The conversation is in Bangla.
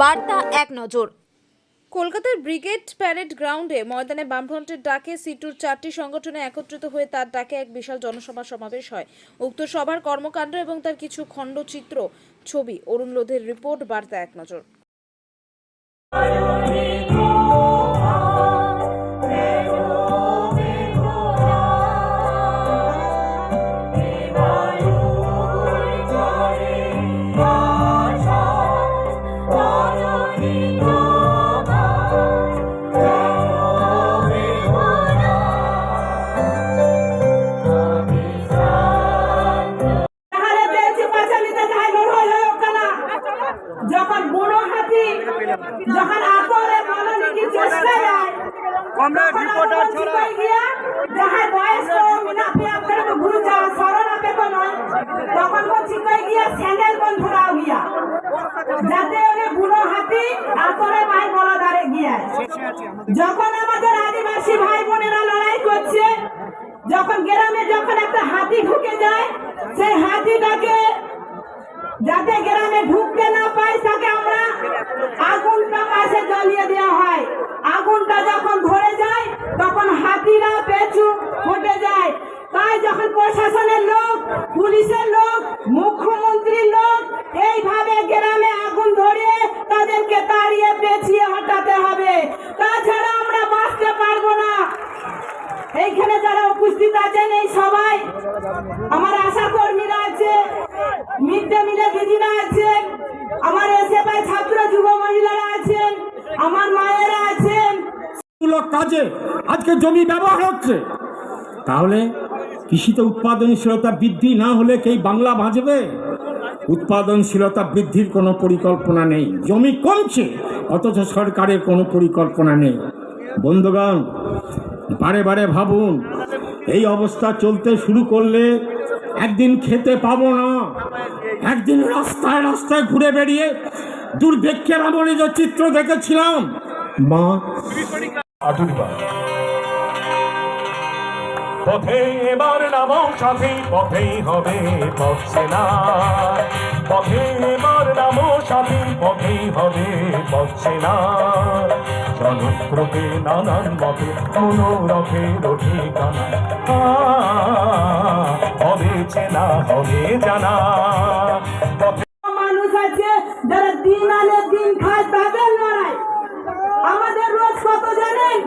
বার্তা এক নজর। কলকাতার ব্রিগেড প্যারেড গ্রাউন্ডে ময়দানে বামফ্রন্টের ডাকে সিটুর চারটি সংগঠনে একত্রিত হয়ে তার ডাকে এক বিশাল জনসভা সমাবেশ হয়। উক্ত সভার কর্মকাণ্ড এবং তার কিছু খণ্ডচিত্র, ছবি, অরুণ লোধের রিপোর্ট, বার্তা এক নজর। যখন বুড়ো হাতি যখন আকরে মাননীয় চেষ্টা যায় কমরেড রিপোর্টার ছড়া যাহার বয়স করে তো গুরু যা সরল আপে তো নয় তখন কো চিকাই গিয়া স্যান্ডেল বন ধরাও গিয়া যাতে ওরে বুড়ো হাতি আকরে ভাই বলা দাঁড়ে গিয়া যখন আমাদের আদিবাসী ভাই বোনেরা লড়াই করছে যখন গ্রামে যখন একটা হাতি ঢুকে যায় সেই হাতিটাকে যাতে গ্রামে ঢুকতে আমরা আগুনটা পাশে জ্বালিয়ে দেওয়া হয়। আগুনটা যখন ধরে যায়, তখন হাতিরা পেছু ফুটে যায়। তাই যখন প্রশাসনের লোক, পুলিশের লোক, মুখ্যমন্ত্রীর লোক এইভাবে গ্রামে আগুন ধরিয়ে তাদেরকে তাড়িয়ে পেছিয়ে হটাতে হবে। তাছাড়া আমরা বাঁচতে পারব না। এইখানে যারা উপস্থিত আছেন, এই সবাই, আমার আশা কর্মীরা আছে মিড ডে মিলে দিদিরা আছেন আমার এসএফআই ছাত্র যুব মহিলারা আছেন, আমার মায়েরা আছেন। কাজে আজকে জমি ব্যবহার হচ্ছে। তাহলে কৃষিতে উৎপাদনশীলতা বৃদ্ধি না হলে কি এই বাংলা বাঁচবে? উৎপাদনশীলতা বৃদ্ধির কোনো পরিকল্পনা নেই। জমি কমছে, অথচ সরকারের কোনো পরিকল্পনা নেই। বন্ধুগণ, বারে বারে ভাবুন, এই অবস্থা চলতে শুরু করলে একদিন খেতে পাবো না। একদিন রাস্তায় রাস্তায় ঘুরে বেরিয়ে দুর্ভিক্ষের আমলে যে চিত্র দেখেছিলাম। মা। পথে এবার নামো সাথী, পথেই হবে পথে না পথে এবার নামো সাথী, পথেই হবে পথে না জনস্রোতে নানান মতে রথের ঠিকানা হবে চেনা, হবে জানা। দিন আনে দিন খায়, তাদের লড়াই। আমাদের রোজ কত জানেন?